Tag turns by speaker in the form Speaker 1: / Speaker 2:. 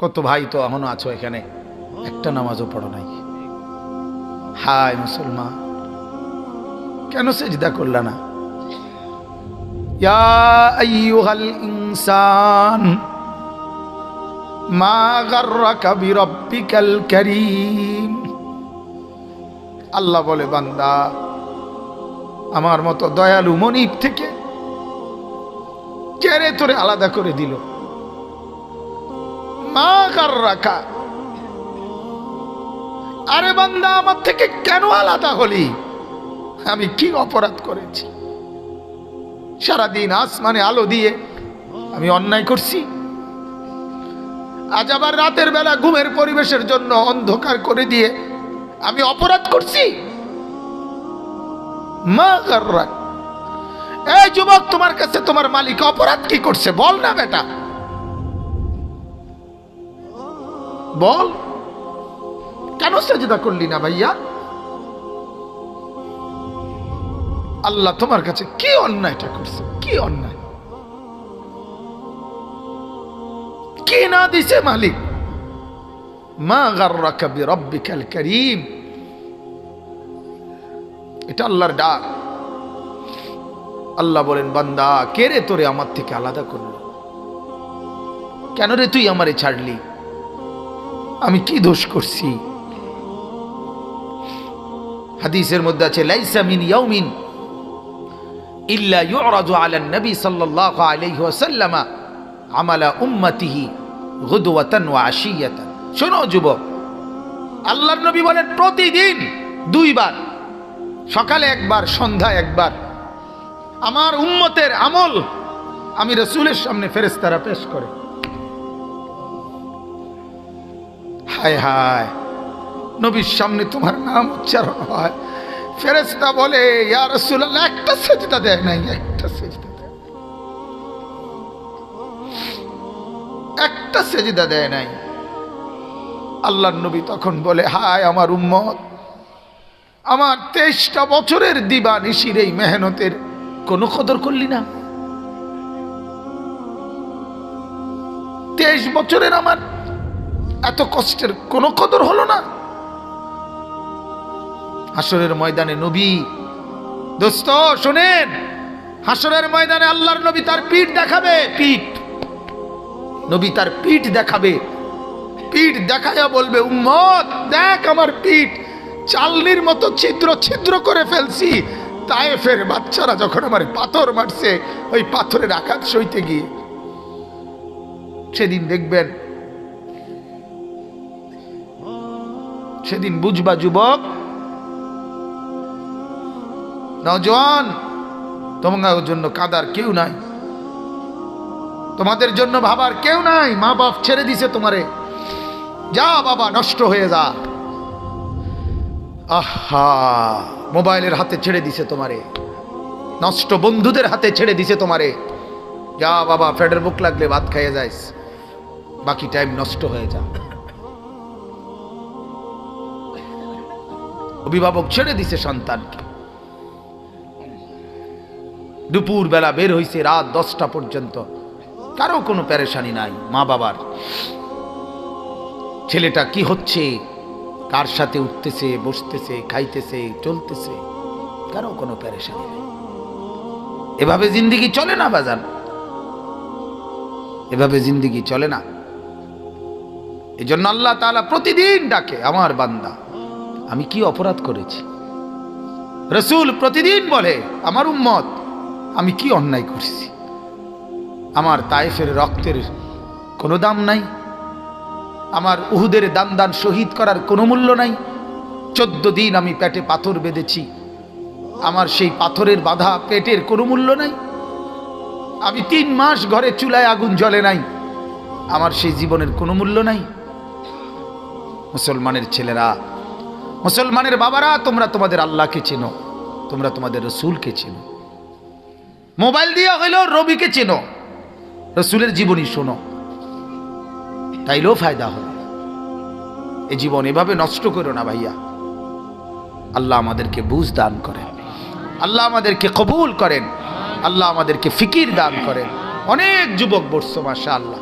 Speaker 1: কত ভাই তো এখনও আছো এখানে? একটা নামাজও পড়ো নাই। হায় মুসলমান, কেন সেজদা করলা না? ইনসান, মা গাররাকা বিরাব্বিকাল কারীম। আল্লাহ বলে, বান্দা, আমার মতো দয়ালু মনিব থেকে কেড়ে তোরে আলাদা করে দিল। মা আরে বান্দা, আমার থেকে কেন আলাদা হলি? আমি কি অপরাধ করেছি? সারাদিন আসমানে আলো দিয়ে আমি অন্যায় করছি। আজ আবার রাতের বেলা ঘুমের পরিবেশের জন্য অন্ধকার করে দিয়ে আমি অপরাধ করছি? মা এই যুবক, তোমার কাছে তোমার মালিক অপরাধ কি করছে? বল না বেটা। বল। কেন সেজদা করলি না ভাইয়া? আল্লাহ তোমার কাছে কি অন্যায়টা করছে? কি অন্যায়? কি না দিছে মালিক? মা গাররাকা বিরাব্বিকাল কারীম। এটা আল্লাহর ডাক। আল্লাহ বলেন, বান্দা, কে রে তোরে আমার থেকে আলাদা করল? কেন রে তুই আমারে ছাড়লি? আমি কি দোষ করছি? হাদিসের মধ্যে আছে, লাইসা মিন ইয়াউমিন ইল্লা নবী সাল্লাল্লাহু আলাইহি ওয়াসাল্লাম আমালা উম্মতিহি গুদওয়াতান ওয়া আশিয়াতান। শোনো যুবক, আল্লাহর নবী বলেন প্রতিদিন দুইবার, সকালে একবার, সন্ধ্যায় একবার, আমার উম্মতের আমল আমি রসুলের সামনে ফেরেস্তারা পেশ করে। হায় হায়। নবীর সামনে তোমার নাম উচ্চারণ হয়। ফেরেস্তা বলে, ইয়া রসুল্লাহ একটা সেজদা দেয় নাই, একটা সেজদা দেয় একটা সেজদা দেয় নাই। আল্লাহর নবী তখন বলে, হায় আমার উম্মত, আমার তেইশটা বছরের দিবা নিশির এই মেহনতের কোনো কদর করলি না। তেইশ বছরের আমার এত কষ্টের কোনো কদর হলো না? হাসরের ময়দানে নবী, দোস্ত, শোনেন হাসরের ময়দানে আল্লাহর নবী তার পিঠ দেখাবে, পিঠ। নবী তার পিঠ দেখাবে, পিঠ দেখায়া বলবে, উম্মত, দেখ আমার পিঠ, চালনির মতো ছিদ্র ছিদ্র করে ফেলছি। তায়েফের বাচ্চারা যখন আমার পাথর মারছে, ওই পাথরের আঘাত সইতে গিয়ে। সেদিন দেখবেন সেদিন বুঝবা, যুবক। নজওয়ান তোমার জন্য কাদার কেউ নাই। তোমাদের জন্য ভাবার কেউ নাই মা বাপ ছেড়ে দিছে তোমারে। যা বাবা, নষ্ট হয়ে যা। আহা, মোবাইলের হাতে ছেড়ে দিছে তোমারে। নষ্ট বন্ধুদের হাতে ছেড়ে দিছে তোমারে। যা বাবা, ফেডের বুক লাগলে ভাত খাইয়ে যাইস। বাকি টাইম নষ্ট হয়ে যা। অভিভাবক ছেড়ে দিছে সন্তানকে। দুপুর বেলা বের হইছে রাত দশটা পর্যন্ত। কারও কোনো প্যারেশানি নাই, মা বাবার। ছেলেটা কি হচ্ছে? কার সাথে উঠতেছে, বসতেছে, খাইতেছে, চলতেছে? কারও কোনো প্যারেশানি নেই। এভাবে জিন্দিগি চলে না, বাজান? এভাবে জিন্দিগি চলে না। এই জন্য আল্লাহ তাআলা প্রতিদিন ডাকে, আমার বান্দা। আমি কি অপরাধ করেছি? রসুল প্রতিদিন বলে, আমার উম্মত, আমি কি অন্যায় করছি? আমার তাইফের রক্তের কোনো দাম নাই। আমার উহুদের দান দান শহীদ করার কোনো মূল্য নাই। চোদ্দ দিন আমি পেটে পাথর বেঁধেছি। আমার সেই পাথরের বাধা পেটের কোনো মূল্য নাই। আমি তিন মাস ঘরে চুলায় আগুন জ্বলে নাই। আমার সেই জীবনের কোনো মূল্য নাই। মুসলমানের ছেলেরা মুসলমানের বাবারা, তোমরা তোমাদের আল্লাহকে চেনো, তোমরা তোমাদের রসুলকে চেনো। মোবাইল দিয়া হইলেও রবিকে চেনো, রসুলের জীবনী শোনো, তাইলেও ফায়দা হবে। এ জীবন এভাবে নষ্ট করো না ভাইয়া। আল্লাহ আমাদেরকে বুঝ দান করেন, আল্লাহ আমাদেরকে কবুল করেন, আল্লাহ আমাদেরকে ফিকির দান করেন। অনেক যুবক বসছো মাসা আল্লাহ